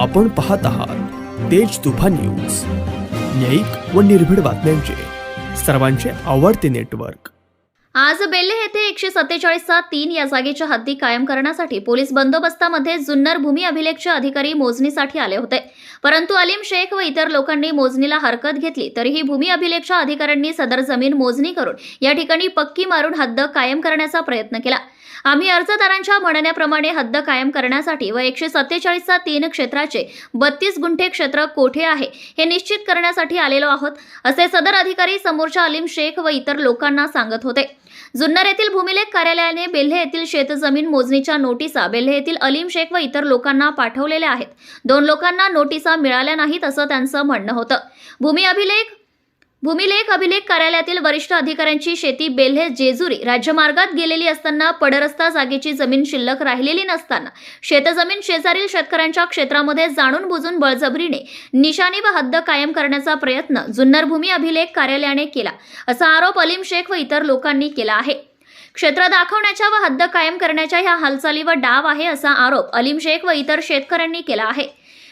आपण पाहत आहात तेज तुफा न्यूज. न्यायिक व निर्भीड बातम्यांचे. सर्वांचे आवडते नेटवर्क. आज बेल्ले येथे एकशे सत्तेचाळीसचा तीन या जागेच्या हद्दी कायम करण्यासाठी पोलीस बंदोबस्तामध्ये जुन्नर भूमी अभिलेखचे अधिकारी मोजणीसाठी आले होते. परंतु अलीम शेख व इतर लोकांनी मोजणीला हरकत घेतली तरीही भूमी अभिलेखच्या अधिकाऱ्यांनी सदर जमीन मोजणी करून या ठिकाणी पक्की मारून हद्द कायम करण्याचा प्रयत्न केला. आम्ही अर्जदारांच्या म्हणण्याप्रमाणे हद्द कायम करण्यासाठी व एकशे सत्तेचाळीसचा तीन क्षेत्राचे बत्तीस गुंठे क्षेत्र कोठे आहे हे निश्चित करण्यासाठी आलेलो आहोत असे सदर अधिकारी समोरच्या अलीम शेख व इतर लोकांना सांगत होते. जुन्नर येथील भूमिलेख कार्यालयाने बेल्हे येथील शेतजमीन मोजणीच्या नोटिसा बेल्हे येथील अलीम शेख व इतर लोकांना पाठवलेल्या आहेत. दोन लोकांना नोटिसा मिळाल्या नाहीत असं त्यांचं म्हणणं होतं. भूमी अभिलेख भूमिलेख अभिलेख कार्यालयातील वरिष्ठ अधिकाऱ्यांची शेती बेल्हे जेजुरी राज्यमार्गात गेलेली असताना पडरस्ता जागेची जमीन शिल्लक राहिलेली नसताना शेतजमीन शेजारील शेतकऱ्यांच्या क्षेत्रामध्ये जाणून बुजून बळजबरीने निशाणी व हद्द कायम करण्याचा प्रयत्न जुन्नर भूमी अभिलेख कार्यालयाने केला असा आरोप अलीम शेख व इतर लोकांनी केला आहे. क्षेत्र दाखवण्याच्या व हद्द कायम करण्याच्या ह्या हालचाली व डाव आहे असा आरोप अलीम शेख व इतर शेतकऱ्यांनी केला आहे.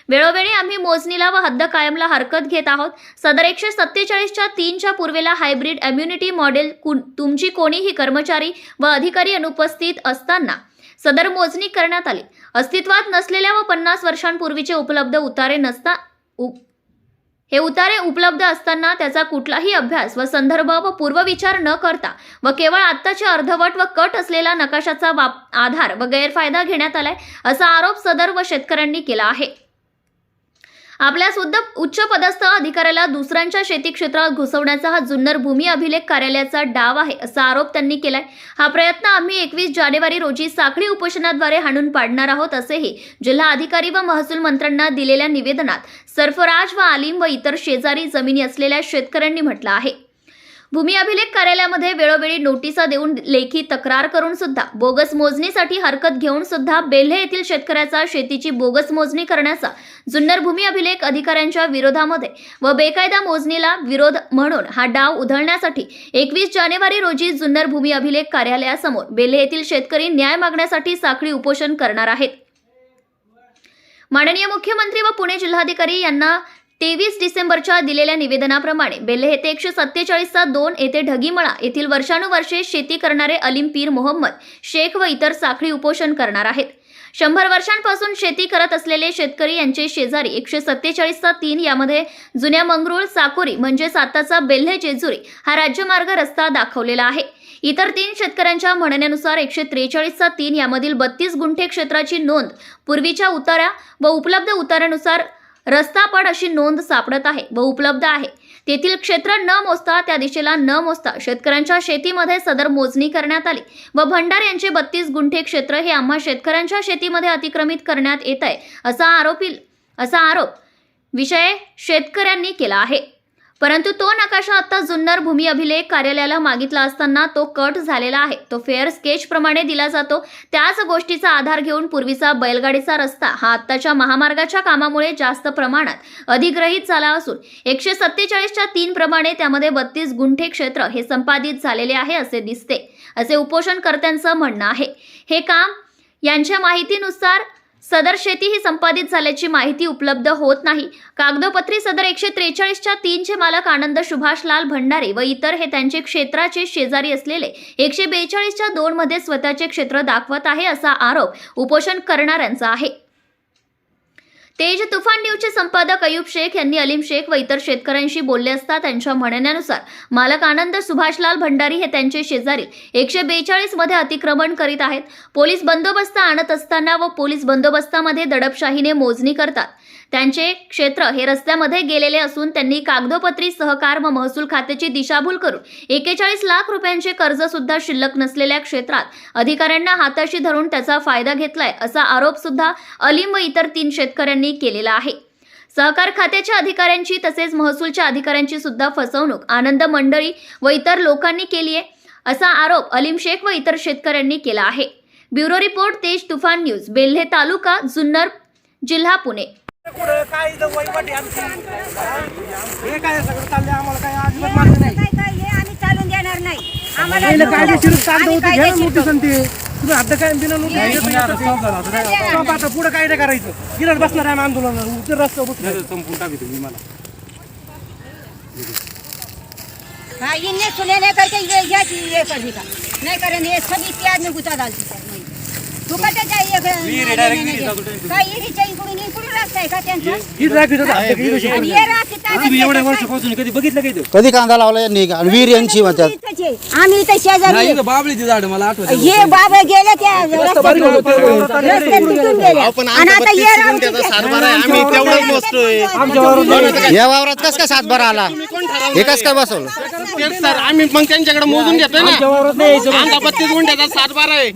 वेळोवेळी आम्ही मोजणीला व हद्द कायमला हरकत घेत आहोत. सदर एकशे सत्तेचाळीसच्या तीनच्या पूर्वेला हायब्रिड इम्युनिटी मॉडेल तुमची कोणीही कर्मचारी व अधिकारी अनुपस्थित असताना सदर मोजणी करण्यात आली. अस्तित्वात नसलेल्या व पन्नास वर्षांपूर्वीचे उपलब्ध उतारे नसता उ- हे उतारे उपलब्ध असताना त्याचा कुठलाही अभ्यास व संदर्भ व पूर्वविचार न करता व केवळ आत्ताचे अर्धवट व कट असलेला नकाशाचा वाप आधार व गैरफायदा घेण्यात आलाय असा आरोप सदर व शेतकऱ्यांनी केला आहे. आपल्या सुद्धा उच्च पदस्थ अधिकाऱ्याला दुसऱ्यांच्या शेती क्षेत्रात घुसवण्याचा हा जुन्नर भूमी अभिलेख कार्यालयाचा डाव आहे असा आरोप त्यांनी केलाय. हा प्रयत्न आम्ही एकवीस जानेवारी रोजी साखळी उपोषणाद्वारे हाणून पाडणार आहोत असेही जिल्हा अधिकारी व महसूल मंत्र्यांना दिलेल्या निवेदनात सरफराज व आलिम व इतर शेजारी जमिनी असलेल्या शेतकऱ्यांनी म्हटलं आहे. भूमी अभिलेख कार्यालयामध्ये वेळोवेळी नोटिसा देऊन लेखी तक्रार करून सुद्धा बोगस मोजणीसाठी हरकत घेऊन सुद्धा बेल्हे येथील शेतकऱ्याचा शेतीची बोगस मोजणी करण्याचा जुन्नर भूमी अभिलेख अधिकाऱ्यांच्या विरोधामध्ये व बेकायदा मोजणीला विरोध म्हणून हा डाव उधळण्यासाठी एकवीस जानेवारी रोजी जुन्नर भूमी अभिलेख कार्यालयासमोर बेल्हे येथील शेतकरी न्याय मागण्यासाठी साखळी उपोषण करणार आहेत. माननीय मुख्यमंत्री व पुणे जिल्हाधिकारी यांना तेवीस डिसेंबरच्या दिलेल्या निवेदनाप्रमाणे बेल्हे येथे एकशे सत्तेचाळीसचा दोन येथे ढगीमळा येथील वर्षानुवर्षे शेती करणारे अलीम पीर मोहम्मद शेख व इतर साखळी उपोषण करणार आहेत. शंभर वर्षांपासून शेती करत असलेले शेतकरी यांचे शेजारी एकशे सत्तेचाळीसचा तीन यामध्ये जुन्या मंगरुळ साकोरी म्हणजे साताचा बेल्हे जेजुरी हा राज्यमार्ग रस्ता दाखवलेला आहे. इतर तीन शेतकऱ्यांच्या म्हणण्यानुसार एकशे त्रेचाळीसचा तीन यामधील बत्तीस गुंठे क्षेत्राची नोंद पूर्वीच्या उतारा व उपलब्ध उतारानुसार रस्ता पड अशी नोंद सापडत आहे व उपलब्ध आहे. तेथील क्षेत्र न मोजता त्या दिशेला न मोजता शेतकऱ्यांच्या शेतीमध्ये सदर मोजणी करण्यात आली व भंडार यांचे बत्तीस गुंठे क्षेत्र हे आम्हा शेतकऱ्यांच्या शेतीमध्ये अतिक्रमित करण्यात येत आहे असा आरोपी असा आरोप विषय शेतकऱ्यांनी केला आहे. परंतु तो नकाशा आता जुन्नर भूमी अभिलेख कार्यालयाला मागितला असताना तो कट झालेला आहे. तो फेअर स्केच प्रमाणे दिला जातो. त्याच गोष्टीचा आधार घेऊन पूर्वीचा बैलगाडीचा रस्ता हा आत्ताच्या महामार्गाच्या कामामुळे जास्त प्रमाणात अधिग्रहित झाला असून एकशे सत्तेचाळीसच्या तीन प्रमाणे त्यामध्ये बत्तीस गुंठे क्षेत्र हे संपादित झालेले आहे असे दिसते. असे उपोषणकर्त्यांचं म्हणणं आहे. हे काम यांच्या माहितीनुसार सदर शेती ही संपादित झाल्याची माहिती उपलब्ध होत नाही. कागदोपत्री सदर एकशे त्रेचाळीसच्या तीनचे मालक आनंद सुभाषलाल भंडारे व इतर हे त्यांचे क्षेत्राचे शेजारी असलेले एकशे बेचाळीसच्या दोनमध्ये स्वतःचे क्षेत्र दाखवत आहे असा आरोप उपोषण करणाऱ्यांचा आहे. तेज तुफान न्यूजचे संपादक अयूब शेख यांनी अलीम शेख व इतर शेतकऱ्यांशी बोलले असता त्यांच्या म्हणण्यानुसार मालक आनंद सुभाषलाल भंडारी हे त्यांचे शेजारी एकशे बेचाळीसमध्ये अतिक्रमण करीत आहेत. पोलीस बंदोबस्त आणत असताना व पोलीस बंदोबस्तामध्ये दडपशाहीने मोजणी करतात. त्यांचे क्षेत्र हे रस्त्यामध्ये गेलेले असून त्यांनी कागदोपत्री सहकार व महसूल खात्याची दिशाभूल करून एकेचाळीस लाख रुपयांचे कर्ज सुद्धा शिल्लक नसलेल्या क्षेत्रात अधिकाऱ्यांना हाताशी धरून त्याचा फायदा घेतलाय असा आरोप सुद्धा अलीम व इतर तीन शेतकऱ्यांनी केलेला आहे. सहकार खात्याच्या अधिकाऱ्यांची तसेच महसूलच्या अधिकाऱ्यांची सुद्धा फसवणूक आनंद मंडळी व इतर लोकांनी केली आहे असा आरोप अलीम शेख व इतर शेतकऱ्यांनी केला आहे. ब्युरो रिपोर्ट तेज तुफान न्यूज बेल्हे तालुका जुन्नर जिल्हा पुणे. कुठं? काय इथं वहिवाट आहे आमची हे काय सगळं? चाललंय आम्हाला काय अजिबात मान्य नाही. काय काय हे आम्ही चालून देणार नाही. आम्हाला पहिलं कायदेशीर कागद आम्ही होते घ्या ना कायदेशीर नोटीस आणि ते. तुम्ही हद्द काय बिना नोटीस आता पुढे काय नाही करायचं? गिरत बसणार आहे आंदोलन बसणार. संपून टाकी तुम्ही मला. हाँ इन्हें सुने नहीं करके ये ये चीज ये कर का? नहीं करे ये गुता डालती है काय रास्ता आहे का त्यांचा? ही काही आणि. हे रास्ते तुम्ही एवढ्या वर्षापासून कधी बघितलं काही ते? कधी कांदा लावला यांनी? आणि वीर यांची म्हणतात. आम्ही इथे शेजारी नाही झाड मला आठवत. हे बाबा गेले त्या रस्त्यात रस्त्यात तुटून गेले. पण आणि आमच्या आता ये बत्तीस रामची गुंठ्याचा सातबारा आहे, आम्ही तेवढंच मोजतोय या वावरात कस काय सातबारा आला? हे कस काय बसवलं? तेच सर आम्ही मग त्यांच्याकडे मोजून घेतोय ना. आमचा बत्तीस गुंठ्याचा सातबारा आहे.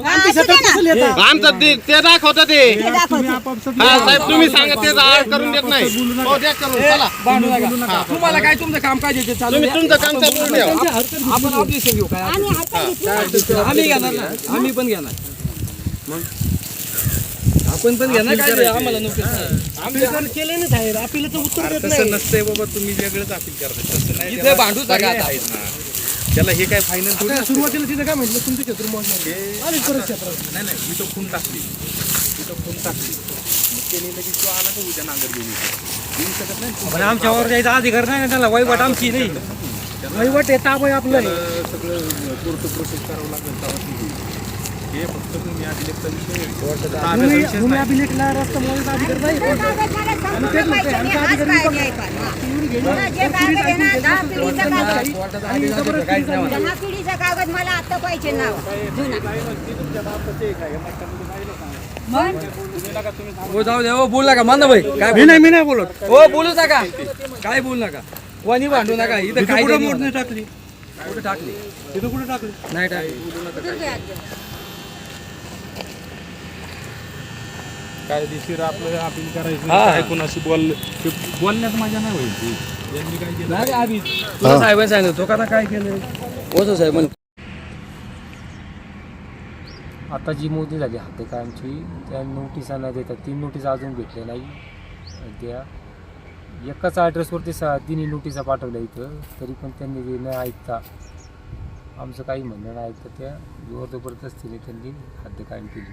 आमचं ते ते दाखवतं ते. हा साहेब तुम्ही सांगा ते आड करून देत नाही. हो द्या करून चला. भांडू नका. तुम्हाला काय तुमचं काम काय चालू तुम्ही तुमचं काम चालू ठेवा. आपण ऑब्जेक्शन घेऊ. काय आम्ही घेणार ना. आम्ही पण घेणार. मग? आपण पण घेणार काय? आम्हाला नाही आम्ही जर केले नाही साहेब आपल्याला तर उत्तर देत नाही नसतंय बाबा तुम्ही वेगळंच अपील करताय तसं नाही इथे भांडूच नका आता त्याला हे काय फायनल थोडी आता सुरुवातीला तिथं काय म्हटलं तुमचं क्षेत्र मोजणार आलीच परत क्षेत्रात नाही नाही मी तो खून टाकली मी तो खून टाकली मग त्याने लगेच तो आला का उद्या नांगर घेऊन येतो येऊ शकत नाही पण आमच्यावर जायचा अधिकार नाही ना त्याला वैवाट आमची नाही वहिवट आहे ताप आहे आपलं तर सगळं कोर्ट प्रोसेस करावं लागेल तेव्हा ती होईल. हे फक्त अभिलेखचा विषय. ताब्याचा भूमी. अभिलेखला रस्ता मोजायचा अधिकार नाही कागद मला आता पाहिजे नाव. हो जाऊ द्या हो बोलू नका. मान भाई काय मी नाही मी नाही बोलत. हो बोलू नका. काय बोलू नका. वनी भांडू नका. इथं काय कुठं नाही टाकली? कुठं टाकली? तिथं कुठे टाकली? नाही टाकली. कायदेशीर आपलं अपील करायचं हा. काय कोणाशी बोल ते बोलण्यात माझ्या नाही व्हायची. यांनी काय केलं? नाही आधी. तुला साहेबांनी सांगितलं तो का काय केलं? हो साहेब आता जी मोदी झाली हद्द कायमची त्या नोटिसा न देता तीन नोटीस अजून भेटल्या नाही. आणि त्या एकाच ॲड्रेसवरती सा तिन्ही नोटिसा पाठवल्या इथं. तरी पण त्यांनी ते न ऐकता आमचं काही म्हणणं नाही ऐकता त्या जोर जबरदस्तीने त्यांनी हद्द कायम केली.